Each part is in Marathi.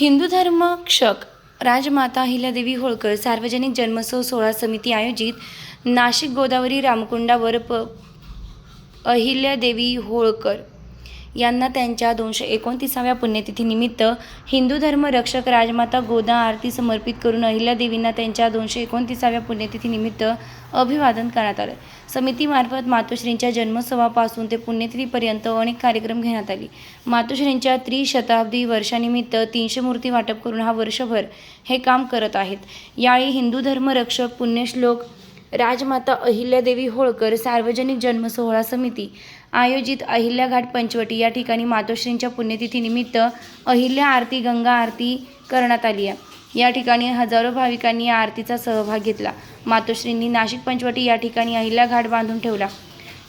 हिंदू धर्मक्षक राजमाता अहिल्यादेवी होळकर सार्वजनिक जन्मोत्सव सोहळा समिती आयोजित नाशिक गोदावरी रामकुंडावर प अहिल्यादेवी होळकर. यांना त्यांच्या दोनशे एकोणतीसाव्या पुण्यतिथीनिमित्त हिंदू धर्म रक्षक राजमाता गोदा आरती समर्पित करून अहिल्यादेवींना त्यांच्या दोनशे एकोणतीसाव्या पुण्यतिथीनिमित्त अभिवादन करण्यात आलं. समितीमार्फत मातोश्रींच्या जन्मोत्सवापासून ते पुण्यतिथीपर्यंत अनेक कार्यक्रम घेण्यात आले. मातोश्रींच्या त्रिशताब्दी वर्षानिमित्त तीनशे मूर्ती वाटप करून हा वर्षभर हे काम करत आहेत. यावेळी हिंदू धर्म रक्षक पुण्यश्लोक राजमाता अहिल्यादेवी होळकर सार्वजनिक जन्मसोहळा समिती आयोजित अहिल्याघाट पंचवटी या ठिकाणी मातोश्रींच्या पुण्यतिथीनिमित्त अहिल्या आरती गंगा आरती करण्यात आली आहे. या ठिकाणी हजारो भाविकांनी या आरतीचा सहभाग घेतला. मातोश्रींनी नाशिक पंचवटी या ठिकाणी अहिल्या घाट बांधून ठेवला.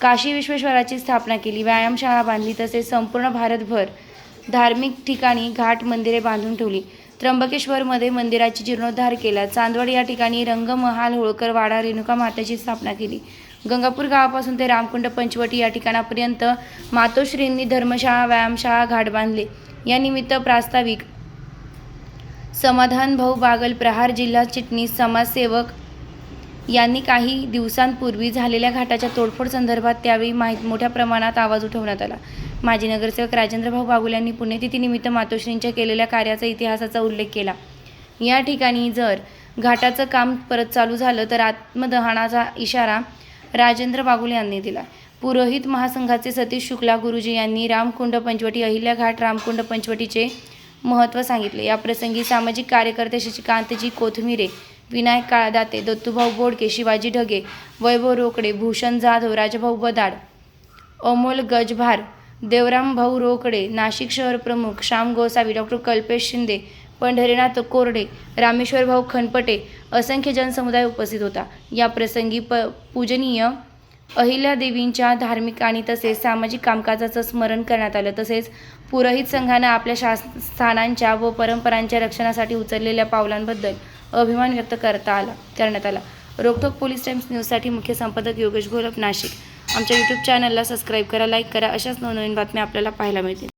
काशी विश्वेश्वराची स्थापना केली. व्यायामशाळा बांधली तसेच संपूर्ण भारतभर धार्मिक ठिकाणी घाट मंदिरे बांधून ठेवली. त्र्यंबकेश्वरमध्ये मंदिराची जीर्णोद्धार केला. चांदवड या ठिकाणी रंगमहाल होळकर वाडा रेणुका मातेची स्थापना केली. गंगापूर गावापासून ते रामकुंड पंचवटी या ठिकाणापर्यंत मातोश्रींनी धर्मशाळा व्यायामशाळा घाट बांधले. या निमित्त प्रास्ताविक समाधान भाऊ बागल प्रहार जिल्हा चिटणीस समाजसेवक यांनी काही दिवसांपूर्वी झालेल्या घाटाच्या तोडफोड संदर्भात त्यावेळी माहीत मोठ्या प्रमाणात आवाज उठवण्यात आला. माजी नगरसेवक राजेंद्रभाऊ बागुल यांनी पुण्यतिथीनिमित्त मातोश्रींच्या केलेल्या कार्याचा इतिहासाचा उल्लेख केला. या ठिकाणी जर घाटाचं काम परत चालू झालं तर आत्मदहनाचा इशारा राजेंद्र बागुल यांनी दिला. पुरोहित महासंघाचे सतीश शुक्ला गुरुजी यांनी रामकुंड पंचवटी अहिल्या घाट रामकुंड पंचवटीचे महत्त्व सांगितले. या प्रसंगी सामाजिक कार्यकर्ते शशिकांतजी कोथमिरे विनायक काळदाते दत्तूभाऊ बोडके शिवाजी ढगे वैभव रोकडे भूषण जाधव राजभाऊ बदाड अमोल गजभार देवराम भाऊ रोकडे नाशिक शहर प्रमुख श्याम गोसावी डॉक्टर कल्पेश शिंदे पंढरीनाथ कोरडे रामेश्वर भाऊ खनपटे असंख्य जनसमुदाय उपस्थित होता. या प्रसंगी प पूजनीय अहिल्यादेवींच्या धार्मिक आणि तसेच सामाजिक कामकाजाचं स्मरण करण्यात आलं. तसेच पुरोहित संघानं आपल्या शास स्थानांच्या व परंपरांच्या रक्षणासाठी उचललेल्या पावलांबद्दल अभिमान व्यक्त करता आला करण्यात आला. रोकटोक पोलीस टाइम्स न्यूजसाठी मुख्य संपादक योगेश घोलप नाशिक. आमच्या यूट्यूब चॅनलला सबस्क्राईब करा लाईक करा. अशाच नवनवीन बातम्या आपल्याला पाहायला मिळतील.